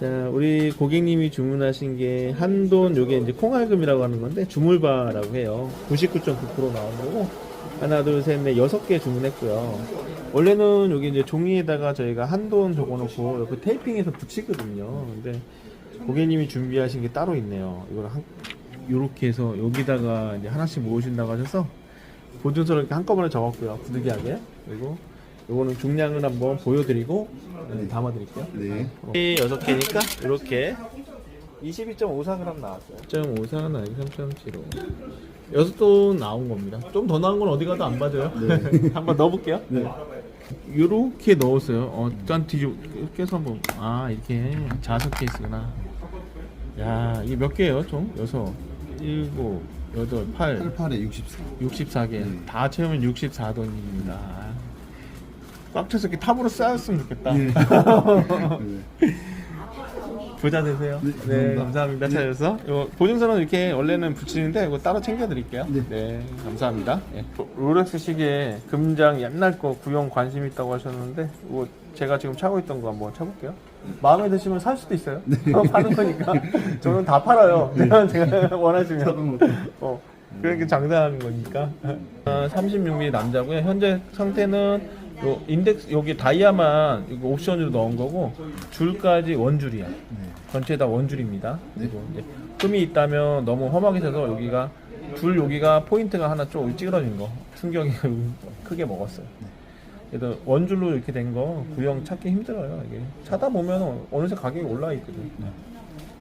자, 우리 고객님이 주문하신 게 한돈 요게 이제 콩알금이라고 하는 건데 주물바라고 해요. 99.9% 나온 거고 하나 둘셋넷 여섯 개 주문했고요. 원래는 여기 이제 종이에다가 저희가 한돈 적어놓고 이렇게 테이핑해서 붙이거든요. 근데 고객님이 준비하신 게 따로 있네요. 이걸 한 요렇게 해서 여기다가 이제 하나씩 모으신다고 하셔서 보증서를 이렇게 한꺼번에 적었고요. 부득이하게 그리고 요거는 중량을 한번 보여드리고 네, 담아드릴게요. 네. 여섯 개니까 이렇게 22.54g 나왔어요. 0.54 나이 3.75. 여섯 돈 나온 겁니다. 좀 더 나온 건 어디 가도 안 맞아요. 한번 넣어볼게요. 네. 이렇게 넣었어요. 어, 짠 뒤집어 이렇게 해서 한번 아 이렇게 자석 케이스구나. 야 이게 몇 개예요, 총? 여섯, 일곱, 여덟, 팔, 88에 64. 64개. 네. 다 채우면 64돈입니다. 꽉 차서 이렇게 탑으로 쌓였으면 좋겠다. 네. 부자 되세요. 네, 네, 감사합니다. 찾아서 요 보증서는 이렇게 원래는 붙이는데 이거 따로 챙겨드릴게요. 네, 네. 감사합니다. 예. 롤렉스 시계 금장 옛날 거 구형 관심 있다고 하셨는데 이거 제가 지금 차고 있던 거 한번 차볼게요. 마음에 드시면 살 수도 있어요. 어, 파는 거니까. 저는 다 팔아요. 제가 원하시면. 어, 그렇게 장사하는 거니까. 아, 36mm 남자고요. 현재 상태는 요 인덱스 여기 다이아만 이거 옵션으로 넣은 거고 줄까지 원줄이야. 전체 다 원줄입니다. 그리고 이제 흠이 있다면 너무 험하게 돼서 여기가 줄 여기가 포인트가 하나 좀 찌그러진 거 충격이 크게 먹었어요. 그래도 원줄로 이렇게 된 거 구형 찾기 힘들어요. 이게 차다 보면 어느새 가격이 올라 있거든.